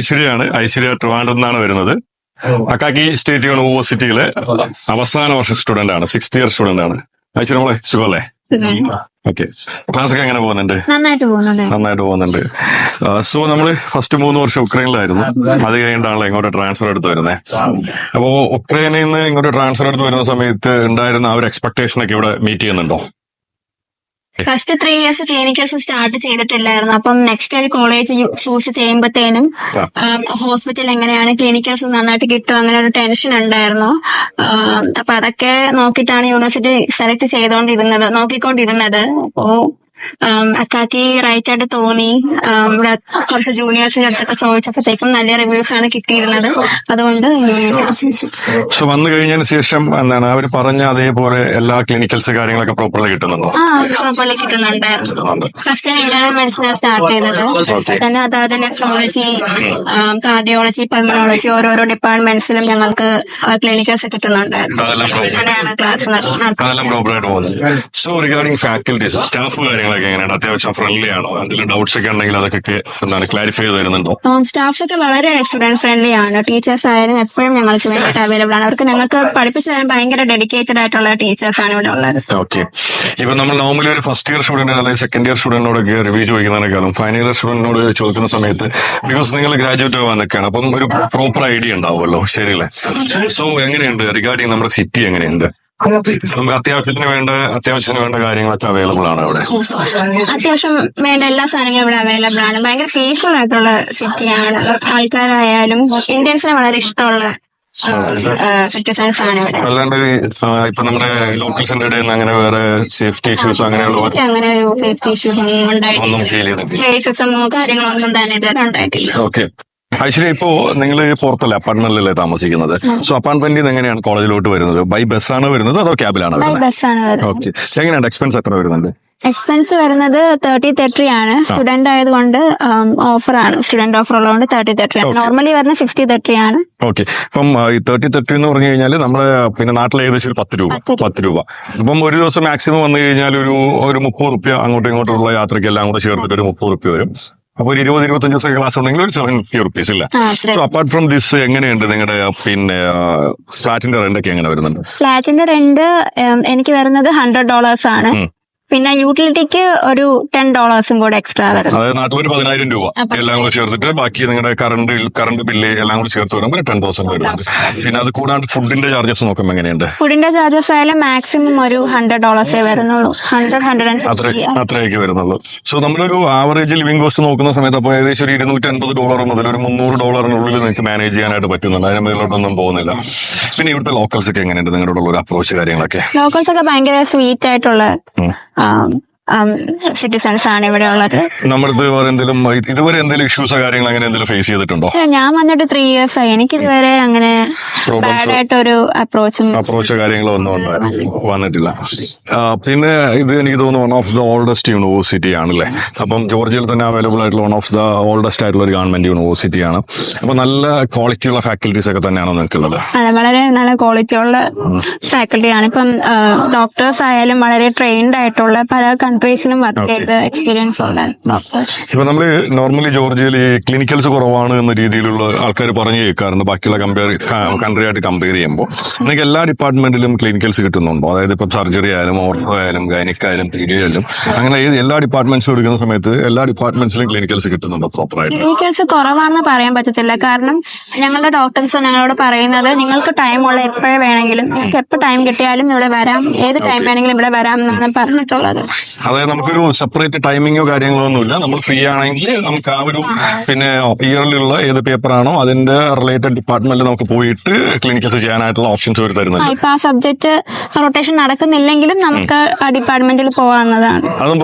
ഐശ്വര്യയാണ്. ഐശ്വര്യ ട്രിവാൻഡ്രം നിന്നാണ് വരുന്നത്. അക്കാക്കി സ്റ്റേറ്റ് യൂണിവേഴ്സിറ്റിയിലെ അവസാന വർഷ സ്റ്റുഡന്റ് ആണ്. സിക്സ്ത് ഇയർ സ്റ്റുഡന്റ് ആണ്. ഐശ്വര്യ മോളെ സുഖമല്ലേ? ഓക്കെ. ക്ലാസ് ഒക്കെ എങ്ങനെ പോകുന്നുണ്ട്? നന്നായിട്ട് പോകുന്നുണ്ട്. നന്നായിട്ട് പോകുന്നുണ്ട്. സോ നമ്മൾ ഫസ്റ്റ് മൂന്ന് വർഷം ഉക്രൈനിലായിരുന്നു. അത് കഴിഞ്ഞിട്ടാണല്ലോ ഇങ്ങോട്ട് ട്രാൻസ്ഫർ എടുത്ത് വരുന്നത് അപ്പോ ഉക്രൈനിൽ നിന്ന് ഇങ്ങോട്ട് ട്രാൻസ്ഫർ എടുത്ത് വരുന്ന സമയത്ത് ഉണ്ടായിരുന്ന ആ ഒരു എക്സ്പെക്ടേഷൻ ഒക്കെ ഇവിടെ മീറ്റ് ചെയ്യുന്നുണ്ടോ? First three years clinicals start ചെയ്തിട്ടില്ലായിരുന്നു. അപ്പം നെക്സ്റ്റ് ഒരു കോളേജ് ചൂസ് ചെയ്യുമ്പോഴത്തേനും ഹോസ്പിറ്റൽ എങ്ങനെയാണ് ക്ലിനിക്കൽസ് നന്നായിട്ട് കിട്ടും അങ്ങനെ ഒരു ടെൻഷൻ ഉണ്ടായിരുന്നു അപ്പൊ അതൊക്കെ നോക്കിയിട്ടാണ് യൂണിവേഴ്സിറ്റി സെലക്ട് ചെയ്തുകൊണ്ടിരുന്നത് നോക്കിക്കൊണ്ടിരുന്നത്. അപ്പോ അക്കാക്കി റൈറ്റ് ആയിട്ട് തോന്നി. ഇവിടെ കുറച്ച് ജൂനിയേഴ്സിന്റെ അടുത്തൊക്കെ ചോദിച്ചപ്പോഴത്തേക്കും നല്ല റിവ്യൂസ് ആണ് കിട്ടിയിരുന്നത്. അതുകൊണ്ട് സോ വന്നു കഴിഞ്ഞതിന് ശേഷം എന്താണ്? അവർ പറഞ്ഞ അതേപോലെ എല്ലാ ക്ലിനിക്കൽസ് കാര്യങ്ങളൊക്കെ പ്രോപ്പർലി കിട്ടുന്നുണ്ടോ? ആ പ്രോപ്പർലി കിട്ടുന്നുണ്ടായിരുന്നു. ഫസ്റ്റ് ഇന്റേണൽ മെഡിസിൻ സ്റ്റാർട്ട് ചെയ്തത്. തന്നെ അതായത് നെഫ്രോളജി കാർഡിയോളജി പൾമണോളജി ഓരോരോ ഡിപ്പാർട്ട്മെന്റ്സിലും ഞങ്ങൾക്ക് ക്ലിനിക്കൽസ് കിട്ടുന്നുണ്ടായിരുന്നു. അങ്ങനെയാണ് ക്ലാസ് നടത്തുന്നത് സോ റിഗാർഡിംഗ് ഫാക്കൽറ്റീസ് സ്റ്റാഫ് കാര്യങ്ങളൊക്കെ എങ്ങനെയാണ് അത്യാവശ്യം ഫ്രണ്ട്ലി ആണോ? എന്തെങ്കിലും ഡൗട്ട്സ് ഒക്കെ ഉണ്ടെങ്കിൽ അതൊക്കെ എന്താണ് ക്ലാരിഫൈ ചെയ്ത് തരുന്നുണ്ടോ? സ്റ്റാഫ് ഒക്കെ വളരെ സ്റ്റുഡന്റ് ഫ്രണ്ട്ലി ആണ്. ടീച്ചേഴ്സ് ആയാലും എപ്പോഴും ഞങ്ങൾക്ക് വേണ്ടി അവൈലബിൾ ആണ്. അവർക്ക് ഞങ്ങൾക്ക് പഠിപ്പിച്ചു തരാൻ ഭയങ്കര ഡെഡിക്കേറ്റഡ് ആയിട്ടുള്ള ടീച്ചേഴ്സ് ആണ് ഇവിടെ ഉള്ളത്. ഓക്കെ ഇപ്പൊ നമ്മൾ നോർമലി ഒരു ഫസ്റ്റ് ഇയർ സ്റ്റുഡന്റ് അല്ലെങ്കിൽ സെക്കൻഡ് ഇയർ സ്റ്റുഡന്റിനോടൊക്കെ റിവ്യൂ ചോദിക്കുന്നതിനേക്കാളും ഫൈനൽ ഇയർ സ്റ്റുഡന്റിനോട് ചോദിക്കുന്ന സമയത്ത് ബിക്കോസ് നിങ്ങൾ ഗ്രാജുവേറ്റ് ആവാൻ നിൽക്കുകയാണ്. അപ്പം ഒരു പ്രോപ്പർ ഐഡിയ ഉണ്ടാവുമല്ലോ. ശരിയല്ലേ? സോ എങ്ങനെയുണ്ട്? റിഗാർഡിങ് നമ്മുടെ സിറ്റി എങ്ങനെയുണ്ട്? നമുക്ക് അത്യാവശ്യത്തിന് വേണ്ട അത്യാവശ്യത്തിന് വേണ്ട കാര്യങ്ങളൊക്കെ അവൈലബിൾ ആണ് അവിടെ. അത്യാവശ്യം വേണ്ട എല്ലാ സാധനങ്ങളും ഇവിടെ അവൈലബിൾ ആണ്. ഭയങ്കര പീസ്ഫുൾ ആയിട്ടുള്ള സിറ്റിയാണ് ആൾക്കാരായാലും ഇന്ത്യൻസിന് വളരെ ഇഷ്ടമുള്ള അല്ലാണ്ട് ഇപ്പൊ നമ്മുടെ ലോക്കൽസിന്റെ ഇടയിൽ നിന്ന് അങ്ങനെ വേറെ സേഫ്റ്റി ഇഷ്യൂസ് അങ്ങനെയുള്ള അങ്ങനെ സേഫ്റ്റി ഇഷ്യൂസ് ഒന്നും ഫീൽ ചെയ്തിട്ടില്ല. കാര്യങ്ങളൊന്നും തന്നെ ഇതുവരെ ഉണ്ടായിട്ടില്ല. ഓക്കെ ആക്ച്വലി ഇപ്പോ നിങ്ങൾ പുറത്തല്ല അപ്പാർട്ട്മെന്റിലല്ലേ താമസിക്കുന്നത്. സോ അപ്പാർട്ട്മെന്റിൽ നിന്ന് എങ്ങനെയാണ് കോളേജിലോട്ട് വരുന്നത്? ബൈ ബസ്സാണ് വരുന്നത് അതോ ക്യാബിലാണ് വരുന്നത്? ഓക്കെ എങ്ങനെയാണ് എക്സ്പെൻസ് എത്ര വരുന്നുണ്ട്? എക്സ്പെൻസ് വരുന്നത് തേർട്ടി തേർട്ടി ആണ്. സ്റ്റുഡന്റ് ആയതുകൊണ്ട് ഓഫർ ആണ്. സ്റ്റുഡന്റ് ഓഫർ ഉള്ളതുകൊണ്ട് തേർട്ടി തേർട്ടി ആണ്. നോർമലി വരുന്ന സിക്സ്റ്റി തേർട്ടി ആണ്. ഓക്കെ അപ്പം ഈ തേർട്ടി തേർട്ടി എന്ന് പറഞ്ഞു കഴിഞ്ഞാൽ നമ്മുടെ പിന്നെ നാട്ടിൽ ഏകദേശം ഒരു പത്ത് രൂപ. പത്ത് രൂപ. പത്ത് രൂപ. അപ്പം ഒരു ദിവസം മാക്സിമം വന്നു കഴിഞ്ഞാൽ ഒരു ഒരു മുപ്പത് റുപ്യ അങ്ങോട്ടും ഇങ്ങോട്ടുള്ള യാത്രയ്ക്ക് എല്ലാം കൂടെ ചേർത്തിട്ട് ഒരു മുപ്പത് റുപ്യ വരും. അപ്പൊ ഒരു ഇരുപത് ഇരുപത്തഞ്ച് ദിവസം ക്ലാസ് ഉണ്ടെങ്കിൽ ഒരു സെവൻ ഫിഫ്റ്റി റുപ്പീസ് ഇല്ല. സോ അപ്പാർട്ട് ഫ്രം ദിസ് എങ്ങനെയുണ്ട് നിങ്ങളുടെ പിന്നെ ഫ്ലാറ്റിന്റെ റെന്റ് ഒക്കെ എങ്ങനെ വരുന്നുണ്ട്? ഫ്ലാറ്റിന്റെ റെന്റ് എനിക്ക് വരുന്നത് ഹൺഡ്രഡ് ഡോളേഴ്സ് ആണ്. പിന്നെ യൂട്ടിലിറ്റിക്ക് ഒരു ടെൻ ഡോളേഴ്സും കൂടെ എക്സ്ട്രാ വരും. അതായത് നാട്ടിൽ ഒരു പതിനായിരം രൂപ. എല്ലാം കൂടെ ചേർത്തിട്ട് ബാക്കി നിങ്ങളുടെ കറണ്ട് കറണ്ട് ബില്ല് എല്ലാം കൂടെ ചേർത്ത് വരുമ്പോൾ ടെൻ തൗസൻഡ് വരും. പിന്നെ അത് കൂടാണ്ട് ഫുഡിന്റെ ചാർജസ് നോക്കുമ്പോൾ എങ്ങനെയുണ്ട്? ഫുഡിന്റെ ചാർജസ് ആയാലും മാക്സിമം ഒരു ഹൺഡ്രഡ് ഡോളേഴ്സേ വരുന്നുള്ളൂ. ഹൺഡ്രഡ് ഹൺഡ്രഡ് അത്ര ആൻഡ് അത്രയൊക്കെ വരുന്നുള്ളൂ. സോ നമ്മളൊരു ആവറേജ് ലിവിംഗ് കോസ്റ്റ് നോക്കുന്ന സമയത്ത് അപ്പോൾ ഏകദേശം ഒരു ഇരുന്നൂറ്റി അൻപത് ഡോളർ മുതൽ ഒരു മുന്നൂറ് ഡോളറിനുള്ളിൽ നിങ്ങൾക്ക് മാനേജ് ചെയ്യാനായിട്ട് പറ്റുന്നുണ്ട്. അതിന് മേലോട്ടൊന്നും പോകുന്നില്ല. പിന്നെ ഇവിടുത്തെ ലോക്കൽസ് ഒക്കെ എങ്ങനെയുണ്ട്? നിങ്ങളുടെ ഉള്ള ഒരു അപ്രോച്ച് കാര്യങ്ങളൊക്കെ. ലോക്കൽസ് ഒക്കെ ഭയങ്കര സ്വീറ്റ് ആയിട്ടുള്ള Um, സിറ്റിസൺസ് ആണ് ഇവിടെ ഉള്ളത്. നമ്മുടെ വേറെ എന്തെങ്കിലും ഇതുവരെ എന്തെങ്കിലും ഇഷ്യൂസോ കാര്യങ്ങൾ അങ്ങനെ എന്തെങ്കിലും ഫേസ് ചെയ്തിട്ടുണ്ടോ? ഞാൻ വന്നിട്ട് ത്രീ ഇയേഴ്സ് ആയി. എനിക്ക് ഇതുവരെ അങ്ങനെ ആയിട്ടൊരു അപ്രോച്ചും അപ്രോച്ചോ കാര്യങ്ങളോ ഒന്നും വന്നിട്ടില്ല. പിന്നെ ഇത് എനിക്ക് തോന്നുന്നു one of the oldest university ആണല്ലേ? അപ്പം ജോർജിയയിൽ തന്നെ അവൈലബിൾ ആയിട്ടുള്ള വൺ ഓഫ് ദ ഓൾഡസ്റ്റ് ആയിട്ടുള്ള ഒരു ഗവൺമെന്റ് യൂണിവേഴ്സിറ്റി ആണ്. അപ്പൊ നല്ല ക്വാളിറ്റി ഉള്ള ഫാക്കൽറ്റീസ് ഒക്കെ തന്നെയാണോ നിൽക്കുന്നത് അതെ വളരെ നല്ല ക്വാളിറ്റി ഉള്ള ഫാക്കൽറ്റി ആണ്. ഇപ്പം ഡോക്ടേഴ്സ് ആയാലും വളരെ ട്രെയിൻഡ് ആയിട്ടുള്ള പല കൺട്രീസിലും വർക്ക് ചെയ്ത എക്സ്പീരിയൻസ് ഡോക്ടേഴ്സ് ഇപ്പൊ നമ്മൾ നോർമലി ജോർജിയയിൽ ക്ലിനിക്കൽസ് കുറവാണ് എന്ന രീതിയിലുള്ള ആൾക്കാർ പറഞ്ഞു കേൾക്കാറുണ്ട്. ബാക്കിയുള്ള കമ്പയർ കൺട്രി ആയിട്ട് കമ്പയർ ചെയ്യുമ്പോൾ നിങ്ങൾക്ക് എല്ലാ ഡിപ്പാർട്ട്മെന്റിലും ക്ലിനിക്കൽസ് കിട്ടുന്നുണ്ടോ? അതായത് ഇപ്പം സർജറി ആയാലും ഓർത്തോ ആയാലും ഗൈനിക് ആയാലും പി ആയാലും അങ്ങനെ എല്ലാ ഡിപ്പാർട്ട്മെന്റ്സും എടുക്കുന്ന സമയത്ത് എല്ലാ ഡിപ്പാർട്ട്മെന്റ്സിലും ക്ലിനിക്കൽസ് കിട്ടുന്നുണ്ടോ പ്രോപ്പർ ആയിട്ട്? ക്ലിനിക്കൽസ് കുറവാണെന്ന് പറയാൻ പറ്റത്തില്ല. കാരണം ഞങ്ങളുടെ ഡോക്ടേഴ്സ് ഞങ്ങളോട് പറയുന്നത് നിങ്ങൾക്ക് ടൈം ഉള്ള എപ്പോഴേ വേണമെങ്കിലും നിങ്ങൾക്ക് എപ്പോൾ ടൈം കിട്ടിയാലും ഇവിടെ വരാം. ഏത് ടൈം വേണമെങ്കിലും ഇവിടെ വരാം എന്നാണ് പറഞ്ഞിട്ടുള്ളത്. അതായത് നമുക്കൊരു സെപ്പറേറ്റ് ടൈമിങ്ങോ കാര്യങ്ങളോ ഒന്നുമില്ല. നമ്മൾ ഫ്രീ ആണെങ്കിൽ നമുക്ക് ആ ഒരു പിന്നെ ഇയറിലുള്ള ഏത് പേപ്പറാണോ അതിന്റെ റിലേറ്റഡ് ഡിപ്പാർട്ട്മെന്റിൽ നമുക്ക് പോയിട്ട് ക്ലിനിക്കൽസ് ചെയ്യാനായിട്ടുള്ള ഓപ്ഷൻസ് അവർ തരുന്നുണ്ട്. ഇപ്പൊ ആ സബ്ജക്ട് റൊട്ടേഷൻ നടക്കുന്നില്ലെങ്കിലും നമുക്ക് ആ ഡിപ്പാർട്ട്മെന്റിൽ പോകാവുന്നതാണ്. അതും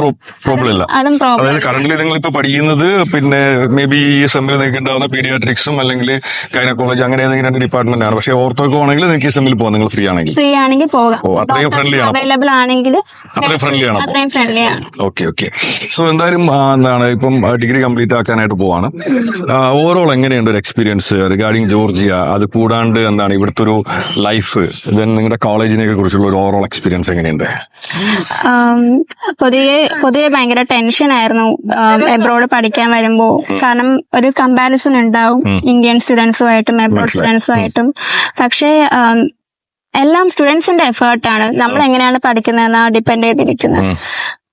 പ്രോബ്ലം ഇല്ല. അതും പ്രോബ്ലം അതായത് കറന്റ് നിങ്ങൾ ഇപ്പൊ പഠിക്കുന്നത് പിന്നെ മേ ബി ഈ സെമ്മിൽ നിങ്ങൾക്ക് ഉണ്ടാവുന്ന പീഡിയാട്രിക്സും അല്ലെങ്കിൽ ഗൈനക്കോളജി അങ്ങനെ ഏതെങ്കിലും രണ്ട് ഡിപ്പാർട്ട്മെന്റ് ആണ്. പക്ഷേ ഓർത്തോക്കോ ആണെങ്കിൽ നിങ്ങൾക്ക് ഈ സെമ്മിൽ പോകാം. നിങ്ങൾ ഫ്രീ ആണെങ്കിൽ. ഫ്രീ ആണെങ്കിൽ പോകാം. അത്രയും ഫ്രണ്ട്ലി ആണ്. അവൈലബിൾ ആണെങ്കിൽ അത്രയും ഫ്രണ്ട്ലി ആണ്? Okay okay. സോ എന്തായാലും എന്താണ് ഇപ്പം ഡിഗ്രി കംപ്ലീറ്റ് ആക്കാനായിട്ട് പോവാണ്. ഓവറോൾ എങ്ങനെയുണ്ട് ഒരു എക്സ്പീരിയൻസ് റിഗാർഡിങ് ജോർജിയ? അത് കൂടാണ്ട് എന്താണ് ഇവിടുത്തെ ഒരു ലൈഫ് ദെൻ നിങ്ങളുടെ കോളേജിനെ കുറിച്ചുള്ള ഒരു ഓവറോൾ എക്സ്പീരിയൻസ് എങ്ങനെയുണ്ട്? പൊതുവെ പൊതുവെ ഭയങ്കര ടെൻഷൻ ആയിരുന്നു എബ്രോഡ് പഠിക്കാൻ വരുമ്പോ. കാരണം ഒരു കമ്പാരിസൺ ഉണ്ടാവും ഇന്ത്യൻ സ്റ്റുഡൻസുമായിട്ടും എബ്രോഡ് സ്റ്റുഡൻസുമായിട്ടും പക്ഷേ എല്ലാം സ്റ്റുഡൻസിന്റെ എഫേർട്ടാണ് നമ്മൾ എങ്ങനെയാണ് പഠിക്കുന്നതെന്നാ ഡിപ്പെൻഡ് ചെയ്തിരിക്കുന്നത്.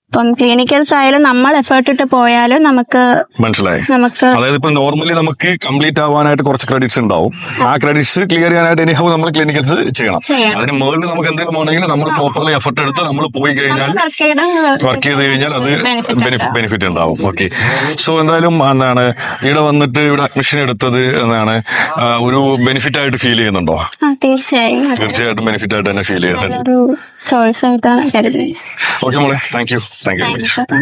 ഇപ്പം ക്ലിനിക്കൽസ് ആയാലും നമ്മൾ എഫേർട്ട് ഇട്ട് പോയാലും നമുക്ക് മനസ്സിലായി. നമുക്ക് അതായത് ഇപ്പൊ നോർമലി നമുക്ക് കംപ്ലീറ്റ് ആവാനായിട്ട് കുറച്ച് ക്രെഡിറ്റ്സ് ഉണ്ടാവും. ആ ക്രെഡിറ്റ്സ് ക്ലിയർ ചെയ്യാനായിട്ട് എനിഹൗ നമ്മൾ ക്ലിനിക്കൽസ് ചെയ്യണം. അതിന് മുകളിൽ നമുക്ക് എന്തെങ്കിലും ആണെങ്കിൽ നമ്മൾ പ്രോപ്പർലി എഫർട്ട് എടുത്ത് നമ്മൾ പോയി കഴിഞ്ഞാൽ വർക്ക് ചെയ്ത് കഴിഞ്ഞാൽ അത് ബെനിഫിറ്റ് ഉണ്ടാവും. ഓക്കെ സോ എന്തായാലും എന്താണ് ഇവിടെ വന്നിട്ട് ഇവിടെ അഡ്മിഷൻ എടുത്തത് എന്താണ് ഒരു ബെനിഫിറ്റ് ആയിട്ട് ഫീൽ ചെയ്യുന്നുണ്ടോ? തീർച്ചയായും. തീർച്ചയായിട്ടും ബെനിഫിറ്റ് ആയിട്ട് തന്നെ ഫീൽ ചെയ്യുന്നുണ്ട്. ചോയ്സ് ആയിട്ടാണ് കരുതുന്നത്. ഓക്കെ മോളെ thank you thank you thank you